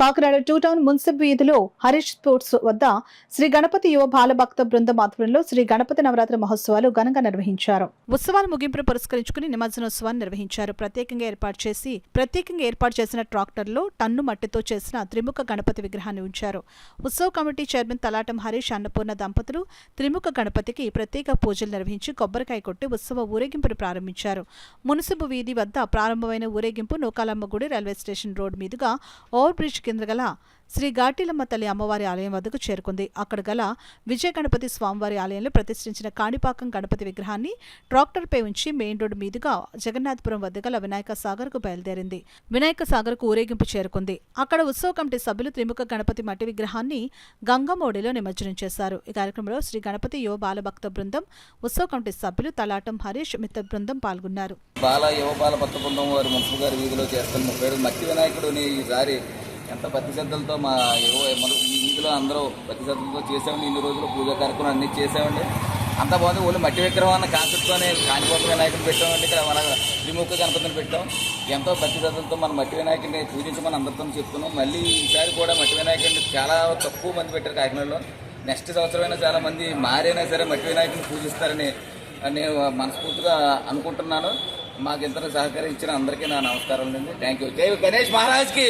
Kakinada two town municipal వీధిలో Harish sports వద్ద శ్రీ గణపతి యువ బాలభక్త బృందం ఆధ్వర్యంలో శ్రీ గణపతి నవరాత్రి మహోత్సవాలు ఘనంగా నిర్వహించారు. ఉత్సవాల ముగింపును పురస్కరించుకుని నిమజ్జనోత్సవాన్ని నిర్వహించారు. ప్రత్యేకంగా ఏర్పాటు చేసి ప్రత్యేకంగా ఏర్పాటు చేసిన ట్రాక్టర్లో టన్ను మట్టితో చేసిన త్రిముఖ గణపతి విగ్రహాన్ని ఉంచారు. ఉత్సవ కమిటీ చైర్మన్ తలాటం హరీష్ అన్నపూర్ణ దంపతులు త్రిముఖ గణపతికి ప్రత్యేక పూజలు నిర్వహించి కొబ్బరికాయ కొట్టి ఉత్సవ ఊరేగింపును ప్రారంభించారు. మున్సిపు వీధి వద్ద ప్రారంభమైన ఊరేగింపు నూకాలమ్మ గుడి రైల్వే స్టేషన్ రోడ్ మీదుగా ఓవర్ బ్రిడ్జ్ కేంద్ర గల శ్రీ ఘాటిలమ్మ తల్లి అమ్మవారి ఆలయం వద్దకు చేరుకుంది. అక్కడ గల విజయ గణపతి స్వామివారి ఆలయంలో ప్రతిష్ఠించిన కాణిపాకం గణపతి విగ్రహాన్ని ట్రాక్టర్పై ఉంచి మెయిన్ రోడ్డు మీదుగా జగన్నాథపురం వద్ద గల వినాయక సాగర్కు బయలుదేరింది. వినాయక సాగర్కు ఊరేగింపు చేరుకుంది. అక్కడ ఉత్సవ కమిటీ సభ్యులు త్రిముఖ గణపతి మట్టి విగ్రహాన్ని గంగమోడిలో నిమజ్జనం చేశారు. ఈ కార్యక్రమంలో శ్రీ గణపతి యువ బాలభక్త బృందం ఉత్సవ కమిటీ సభ్యులు తలాటం హరీష్ మిత్ర బృందం పాల్గొన్నారు. బాల యువ బాల భక్త బృందం వారు మున్సిపల్ గారి వీధిలో చేస్తున్న ముప్పై మట్టి వినాయకుడిని ఈసారి ఎంత భక్తి శ్రద్ధలతో మా ఏవో మన ఈ వీధిలో అందరూ భక్తి చేసామండి ఇన్ని రోజులు పూజా కార్యక్రమం అన్ని చేసామండి అంత బాగుంది. ఓన్లీ మట్టి విగ్రహం అన్న కాన్సెప్ట్తోనే కాణిపోత వినాయకుడిని పెట్టామండి ఇక్కడ మన త్రిముఖ గణపతిని పెట్టాం. ఎంతో భక్తి శ్రద్ధలతో మన మట్టి వినాయకుడిని పూజించి మనం అందరితో చెప్తున్నాం మళ్ళీ ఈసారి కూడా మట్టి వినాయకుడిని చాలా తక్కువ మంది పెట్టారు కాకినాడలో. నెక్స్ట్ సంవత్సరమైనా చాలా మంది మారైనా సరే మట్టి వినాయకుడిని పూజిస్తారని నేను మనస్ఫూర్తిగా అనుకుంటున్నాను. మాకు ఇంత సహకరించిన అందరికీ నా నమస్కారం అండి. థ్యాంక్ యూ జై గణేష్ మహారాజ్కి!